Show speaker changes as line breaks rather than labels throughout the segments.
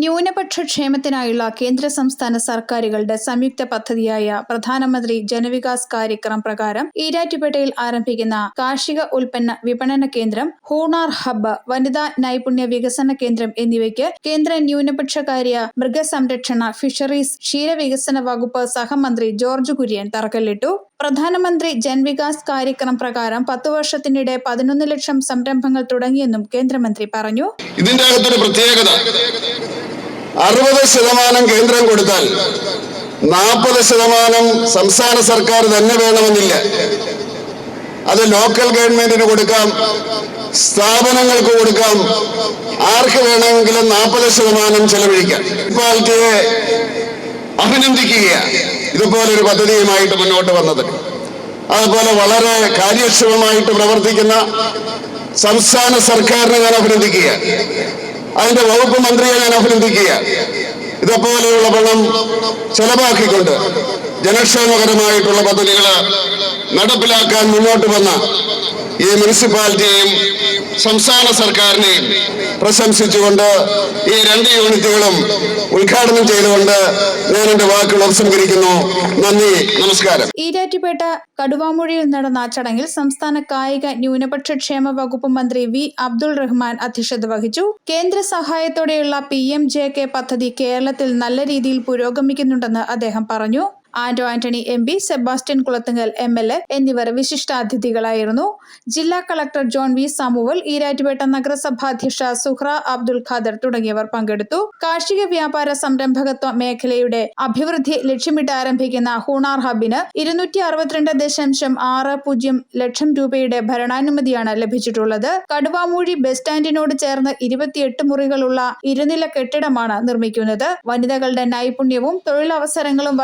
ന്യൂനപക്ഷ ക്ഷേമത്തിനായുള്ള കേന്ദ്ര സംസ്ഥാന സർക്കാരുകളുടെ സംയുക്ത പദ്ധതിയായ പ്രധാനമന്ത്രി ജനവികാസ് കാര്യക്രം പ്രകാരം ഈരാറ്റുപേട്ടയിൽ ആരംഭിക്കുന്ന കാർഷിക ഉൽപ്പന്ന വിപണന കേന്ദ്രം ഹൂണാർ ഹബ്ബ് വനിതാ നൈപുണ്യ വികസന കേന്ദ്രം എന്നിവയ്ക്ക് കേന്ദ്ര ന്യൂനപക്ഷകാര്യ മൃഗസംരക്ഷണ ഫിഷറീസ് ക്ഷീരവികസന വകുപ്പ് സഹമന്ത്രി ജോർജ് കുര്യൻ തറക്കല്ലിട്ടു. പ്രധാനമന്ത്രി ജൻവികാസ് കാര്യക്രം പ്രകാരം പത്തു വർഷത്തിനിടെ പതിനൊന്ന് ലക്ഷം സംരംഭങ്ങൾ തുടങ്ങിയെന്നും കേന്ദ്രമന്ത്രി പറഞ്ഞു.
ഇതിന്റെ അകത്തൊരു പ്രത്യേകത അറുപത് ശതമാനം കേന്ദ്രം കൊടുത്താൽ നാൽപ്പത് ശതമാനം സംസ്ഥാന സർക്കാർ തന്നെ വേണമെന്നില്ല. അത് ലോക്കൽ ഗവൺമെന്റിന് കൊടുക്കാം സ്ഥാപനങ്ങൾക്ക് കൊടുക്കാം. ആർക്ക് വേണമെങ്കിലും നാൽപ്പത് ശതമാനം ചെലവഴിക്കാം. മുനിസിപ്പാലിറ്റിയെ അഭിനന്ദിക്കുകയാണ്. ഇതുപോലൊരു പദ്ധതിയുമായിട്ട് മുന്നോട്ട് വന്നത്. അതുപോലെ വളരെ കാര്യക്ഷമമായിട്ട് പ്രവർത്തിക്കുന്ന സംസ്ഥാന സർക്കാരിനെ ഞാൻ അഭിനന്ദിക്കുക അതിന്റെ വകുപ്പ് മന്ത്രിയെ ഞാൻ അഭിനന്ദിക്കുക. ഇതുപോലെയുള്ള പണം ചെലവാക്കിക്കൊണ്ട് ജനക്ഷേമകരമായിട്ടുള്ള പദ്ധതികൾ നടപ്പിലാക്കാൻ മുന്നോട്ട് വന്ന ഈ മുനിസിപ്പാലിറ്റിയെയും സംസ്ഥാന സർക്കാരിനെ പ്രശംസിച്ചുകൊണ്ട് ഈ രണ്ട് യൂണിറ്റുകളും ഉദ്ഘാടനം ചെയ്തുകൊണ്ട് ഞാൻ എന്റെ വാക്കുകൾ ഉപസംഹരിക്കുന്നു. നന്ദി നമസ്കാരം.
ഈരാറ്റുപേട്ട കടുവാമൂഴിയിൽ നടന്ന ചടങ്ങിൽ സംസ്ഥാന കായിക ന്യൂനപക്ഷ ക്ഷേമ വകുപ്പ് മന്ത്രി വി അബ്ദുൾ റഹ്മാൻ അധ്യക്ഷത വഹിച്ചു. കേന്ദ്ര സഹായത്തോടെയുള്ള പി എം ജെ കെ പദ്ധതി കേരളത്തിൽ നല്ല രീതിയിൽ പുരോഗമിക്കുന്നുണ്ടെന്ന് അദ്ദേഹം പറഞ്ഞു. Anto Antony M P Sebastian Kulathunkal M L A എന്നിവർ വിശിഷ്ടാതിഥികളായിരുന്നു. ജില്ലാ കളക്ടർ ജോൺ വി സാമുവൽ ഈരാറ്റുപേട്ട നഗരസഭാ അധ്യക്ഷ സുഹ്ര അബ്ദുൽ ഖാദർ തുടങ്ങിയവർ പങ്കെടുത്തു. കാർഷിക വ്യാപാര സംരംഭകത്വ മേഖലയുടെ അഭിവൃദ്ധി ലക്ഷ്യമിട്ട് ആരംഭിക്കുന്ന ഹൂണാർ ഹബിന് ഇരുന്നൂറ്റി അറുപത്തിരണ്ട് ദശാംശം ആറ് പൂജ്യം ലക്ഷം രൂപയുടെ ഭരണാനുമതിയാണ് ലഭിച്ചിട്ടുള്ളത്. കടുവാമൂഴി ബസ് സ്റ്റാൻഡിനോട് ചേർന്ന് ഇരുപത്തിയെട്ട് മുറികളുള്ള ഇരുനില കെട്ടിടമാണ് നിർമ്മിക്കുന്നത്. വനിതകളുടെ നൈപുണ്യവും തൊഴിലവസരങ്ങളും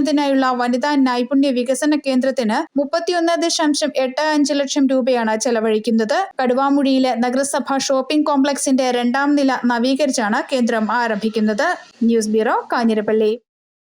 വർദ്ധിപ്പിക്കുന്നതിനായുള്ള വനിതാ നൈപുണ്യ വികസന കേന്ദ്രത്തിന് മുപ്പത്തിയൊന്ന് ദശാംശം എട്ട് അഞ്ച് ലക്ഷം രൂപയാണ് ചെലവഴിക്കുന്നത്. കടുവാമുഴിയിലെ നഗരസഭാ ഷോപ്പിംഗ് കോംപ്ലക്സിന്റെ രണ്ടാം നില നവീകരിച്ചാണ് കേന്ദ്രം ആരംഭിക്കുന്നത്. News bureau Kanjirappally.